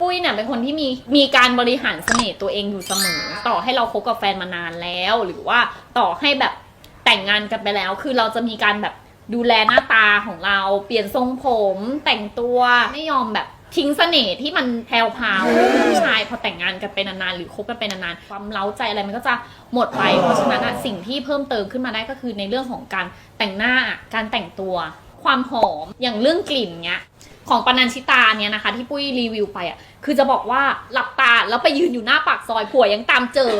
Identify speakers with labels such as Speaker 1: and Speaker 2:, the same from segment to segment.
Speaker 1: ปุ้ยเนี่ยเป็นคนที่มีมีการบริหารเสน่ห์ตัวเองอยู่เสมอ ต่อให้เราคบกับแฟนมานานแล้ว หรือว่าต่อให้แบบแต่งงานกันไปแล้ว คือเราจะมีการแบบดูแลหน้าตาของเราเปลี่ยนทรงผมแต่งตัวไม่ยอมแบบทิ้งเสน่ห์ที่มันแพรวพราวผู้ชายพอแต่งงานกันไปนานๆหรือคบกันไปนานๆความเล้าใจอะไรมันก็จะหมดไป เพราะฉะนั้นอะสิ่งที่เพิ่มเติมขึ้นมาได้ก็คือในเรื่องของการแต่งหน้าการแต่งตัว ความหอมอย่างเรื่องกลิ่นเนี้ย ของปนัญชิตาเนี่ยนะคะ ที่ปุ้ยรีวิวไปอะ คือจะบอกว่าหลับตาแล้วไปยืนอยู่หน้าปากซอยผัวยังตามเจอ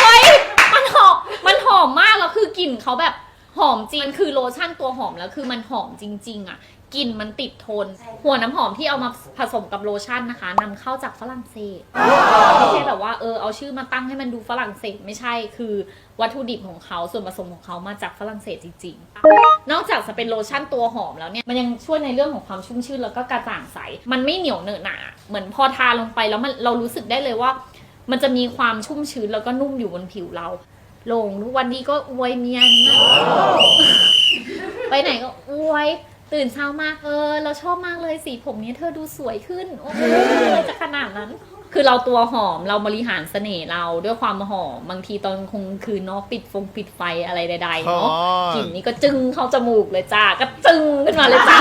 Speaker 1: เฮ้ย มันหอม มันหอมมากแล้วคือกลิ่นเขาแบบ หอมจริงมันคือโลชั่นตัวหอมแล้วคือมันหอมจริง ๆ อะกลิ่นมันติดทน หัวน้ำหอมที่เอามาผสมกับโลชั่นนะคะนำเข้าจากฝรั่งเศสไม่ใช่แบบว่าเออเอาชื่อมาตั้งให้มันดูฝรั่งเศสไม่ใช่คือวัตถุดิบของเขาส่วนผสมของเขามาจากฝรั่งเศสจริงๆ นอกจากจะเป็นโลชั่นตัวหอมแล้วเนี่ยมันยังช่วยในเรื่องของความชุ่มชื่นแล้วก็กระจ่างใส มันไม่เหนียวเหนอะหนะเหมือนพอทาลงไปแล้วมันเรารู้สึกได้เลยว่า มันจะมีความชุ่มชื้นแล้วก็นุ่มอยู่บนผิวเรา ลงทุกวันนี้ก็อวยเมียนะไปไหนก็อวยตื่นเช้ามาเออ เราชอบมากเลยสีผมนี้เธอดูสวยขึ้น โอ้โหอะไรจะขนาดนั้น คือเราตัวหอมเราบริหารเสน่ห์เราด้วยความหอม บางทีตอนคงคืนเนาะปิดฟงปิดไฟอะไรใดๆเนาะ
Speaker 2: อ๋อ
Speaker 1: กลิ่นนี้ก็จึงเข้าจมูกเลยจ้าก็จึงขึ้นมาเลยจ้า